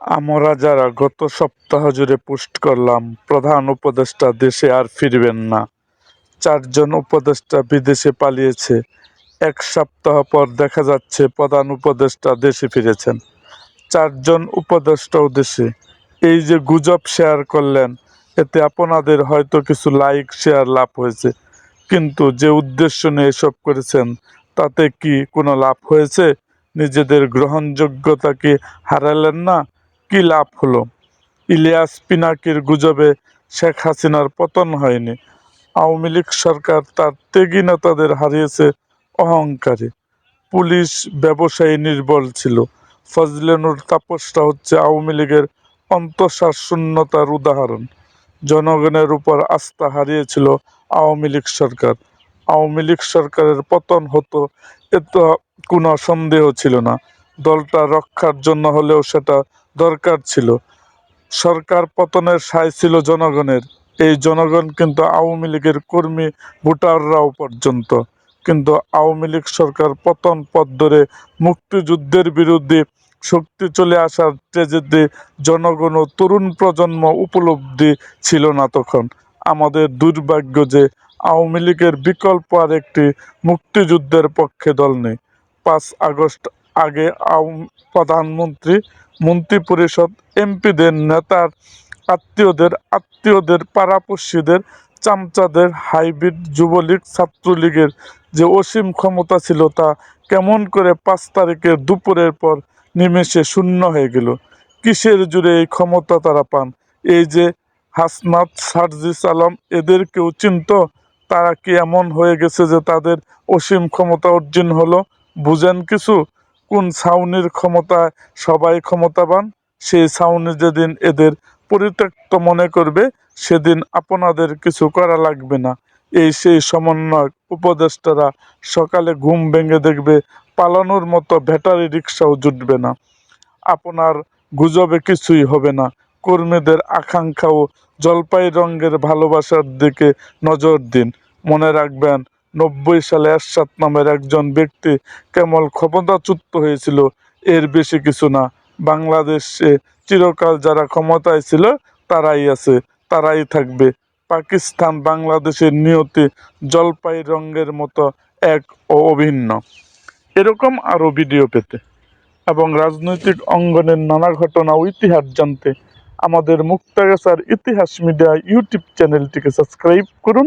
আমরা যারা গত সপ্তাহ জুড়ে পোস্ট করলাম, প্রধান উপদেষ্টা দেশে আর ফিরবেন না। চারজন উপদেষ্টা বিদেশে পালিয়েছে। এক সপ্তাহ পর দেখা যাচ্ছে প্রধান উপদেষ্টা দেশে ফিরেছেন। চারজন উপদেষ্টাও দেশে। এই যে গুজব শেয়ার করলেন, এতে আপনাদের হয়তো কিছু লাইক, শেয়ার লাভ হয়েছে। কিন্তু যে উদ্দেশ্য নিয়ে এসব করেছেন, তাতে কি কোনো লাভ হয়েছে? নিজেদের গ্রহণযোগ্যতাকে হারালেন না? কি লাভ হলো? ইলিয়াস পিনাকির গুজবে শেখ হাসিনার পতন হয়নি। আওয়ামী লীগ সরকার তার ত্যাগী নেতাদের হারিয়েছে অহংকারে। পুলিশ ব্যবসায়ী নির্বল ছিল। ফজলেনুর তাপসটা হচ্ছে আওয়ামী লীগের অন্তঃসার শূন্যতার উদাহরণ। জনগণের উপর আস্থা হারিয়েছিল আওয়ামী লীগ সরকার। আওয়ামী লীগ সরকারের পতন হতো এত কোনো সন্দেহ ছিল না। দলটা রক্ষার জন্য হলেও সেটা দরকার ছিল। সরকার পতনের সায় ছিল জনগণের। এই জনগণ কিন্তু আওয়ামী লীগের কর্মী ভোটাররাও পর্যন্ত। কিন্তু আওয়ামী লীগ সরকার পতন পথ ধরে মুক্তিযুদ্ধের বিরুদ্ধে শক্তি চলে আসার ট্রেজেডি জনগণ ও তরুণ প্রজন্ম উপলব্ধি ছিল না তখন। আমাদের দুর্ভাগ্য যে আওয়ামী লীগের বিকল্প আর একটি মুক্তিযুদ্ধের পক্ষে দল নেই। পাঁচ আগস্ট আগে প্রধানমন্ত্রী, মন্ত্রিপরিষদ, এমপিদের নেতার, আত্মীয়দের আত্মীয়দের, পাড়াপড়শিদের, চামচাদের, হাইব্রিড যুবলীগ, ছাত্রলীগের যে অসীম ক্ষমতা ছিল তা কেমন করে পাঁচ তারিখের দুপুরের পর নিমেষে শূন্য হয়ে গেল? কিসের জুড়ে এই ক্ষমতা তারা পান? এই যে হাসনাত সার্জিস আলম এদেরকেও চিনত? তারা কি এমন হয়ে গেছে যে তাদের অসীম ক্ষমতা অর্জন হলো? বুঝেন কিছু? কোন ছাউনির ক্ষমতায় সবাই ক্ষমতাবান? সেই ছাউনি যেদিন এদের পরিত্যক্ত মনে করবে, সেদিন আপনাদের কিছু করা লাগবে না। এই সেই সমন্বয় উপদেষ্টারা সকালে ঘুম ভেঙে দেখবে পালানোর মতো ব্যাটারি রিক্সাও জুটবে না। আপনার গুজবে কিছুই হবে না। কর্মীদের আকাঙ্ক্ষা ও জলপাই রঙের ভালোবাসার দিকে নজর দিন। মনে রাখবেন নব্বই সালে এরশাদ নামের একজন ব্যক্তি কেমন ক্ষমতাচ্যুত হয়েছিল। এর বেশি কিছু না। বাংলাদেশে চিরকাল যারা ক্ষমতায় ছিল, তারাই আছে, তারাই থাকবে। পাকিস্তান বাংলাদেশের নিয়তি জলপাই রঙের মতো এক ও অভিন্ন। এরকম আরও ভিডিও পেতে এবং রাজনৈতিক অঙ্গনের নানা ঘটনা ও ইতিহাস জানতে আমাদের মুক্তাগাছার ইতিহাস মিডিয়া ইউটিউব চ্যানেলটিকে সাবস্ক্রাইব করুন।